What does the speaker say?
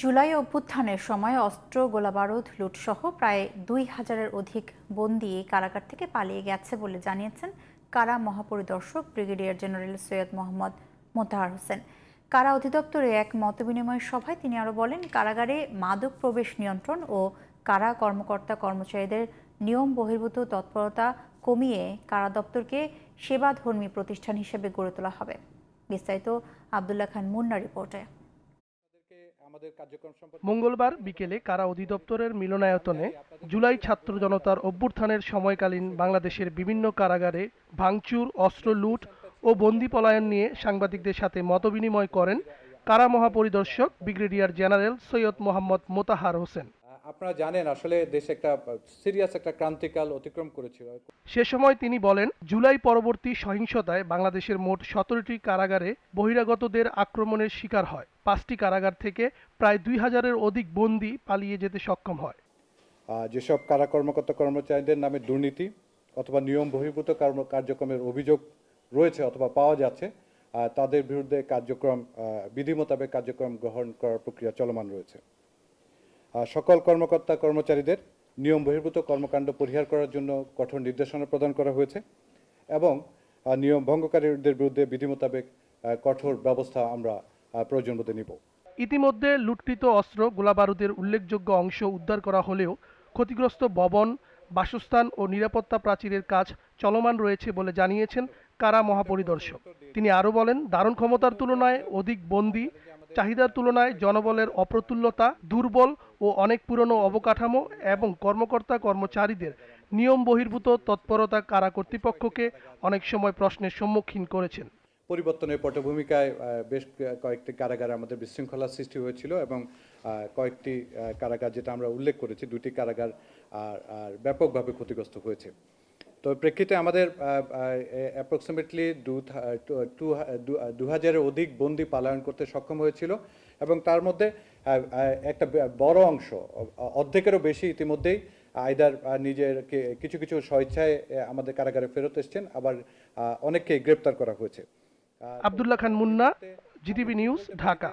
জুলাই অভ্যুত্থানের সময় অস্ত্র, গোলাবারুদ, লুটসহ প্রায় দুই হাজারের অধিক বন্দী কারাগার থেকে পালিয়ে গেছে বলে জানিয়েছেন কারা মহাপরিদর্শক ব্রিগেডিয়ার জেনারেল সৈয়দ মোহাম্মদ মোতাহার হোসেন। কারা অধিদপ্তরে এক মতবিনিময় সভায় তিনি আরও বলেন, কারাগারে মাদক প্রবেশ নিয়ন্ত্রণ ও কারা কর্মকর্তা কর্মচারীদের নিয়ম বহির্ভূত তৎপরতা কমিয়ে কারা দপ্তরকে সেবাধর্মী প্রতিষ্ঠান হিসেবে গড়ে তোলা হবে। বিস্তারিত আবদুল্লাহ খান মুন্না রিপোর্টে। মঙ্গলবার বিকেলে কারা অধিদপ্তরের মিলনায়তনে জুলাই ছাত্র জনতার অভ্যুত্থানের সময়কালীন বাংলাদেশের বিভিন্ন কারাগারে ভাঙচুর অস্ত্র লুট ও বন্দি পলায়ন নিয়ে সাংবাদিকদের সাথে মতবিনিময় করেন কারা মহাপরিদর্শক ব্রিগেডিয়ার জেনারেল সৈয়দ মোহাম্মদ মোতাহার হোসেন। আপনারা জানেন আসলে দেশ একটা সিরিয়াস একটা ক্রান্তিকাল অতিক্রম করেছিল। সে সময় তিনি বলেন জুলাই পরবর্তী সহিংসতায় বাংলাদেশের মোট সতেরোটি কারাগারে বহিরাগতদের আক্রমণের শিকার হয়। পাঁচটি কারাগার থেকে প্রায় দুই হাজারের অধিক বন্দী পালিয়ে যেতে সক্ষম হয়। যেসব কারা কর্মকর্তা কর্মচারীদের নামে দুর্নীতি অথবা নিয়ম বহির্ভূত কর্ম- কার্যক্রমের অভিযোগ রয়েছে অথবা পাওয়া যাচ্ছে তাদের বিরুদ্ধে কার্যক্রম বিধি মোতাবেক কার্যক্রম গ্রহণ করার প্রক্রিয়া চলমান রয়েছে। সকল কর্মকর্তা কর্মচারীদের নিয়ম বহির্ভূত কর্মকাণ্ড পরিহার করার জন্য কঠোর নির্দেশনা প্রদান করা হয়েছে এবং নিয়ম ভঙ্গকারীদের বিরুদ্ধে বিধি মোতাবেক কঠোর ব্যবস্থা আমরা প্রয়োজন বোধে নিব। ইতিমধ্যে লুটকৃত অস্ত্র গোলাবারুদের উল্লেখযোগ্য অংশ উদ্ধার করা হলেও ক্ষতিগ্রস্ত ভবন, বাসস্থান ও নিরাপত্তা প্রাচীরের কাজ চলমান রয়েছে বলে জানিয়েছেন কারা মহাপরিদর্শক। তিনি আরও বলেন, দারুণ ক্ষমতার তুলনায় অধিক বন্দী চাহিদার তুলনায় জনবলের অপ্রতুল্যতা, দুর্বল ও অনেক পুরনো অবকাঠামো এবং কর্মকর্তা কর্মচারীদের নিয়ম বহির্ভূত তৎপরতা কারা কর্তৃপক্ষকে অনেক সময় প্রশ্নের সম্মুখীন করেছেন। পরিবর্তনের পটভূমিকায় বেশ কয়েকটি কারাগারে আমাদের বিশৃঙ্খলা সৃষ্টি হয়েছিল এবং কয়েকটি কারাগার যেটা আমরা উল্লেখ করেছি, দুটি কারাগার আর ব্যাপকভাবে ক্ষতিগ্রস্ত হয়েছে। তো প্রেক্ষিতে আমাদের অ্যাপ্রক্সিমেটলি দু হাজারের অধিক বন্দি পালায়ন করতে সক্ষম হয়েছিল এবং তার মধ্যে একটা বড় অংশ অর্ধেকেরও বেশি ইতিমধ্যেই আইদার নিজের কিছু কিছু স্বেচ্ছায় আমাদের কারাগারে ফেরত এসছেন আবার আহ, অনেককেই গ্রেপ্তার করা হয়েছে। Abdullah Khan Munna GTV news Dhaka.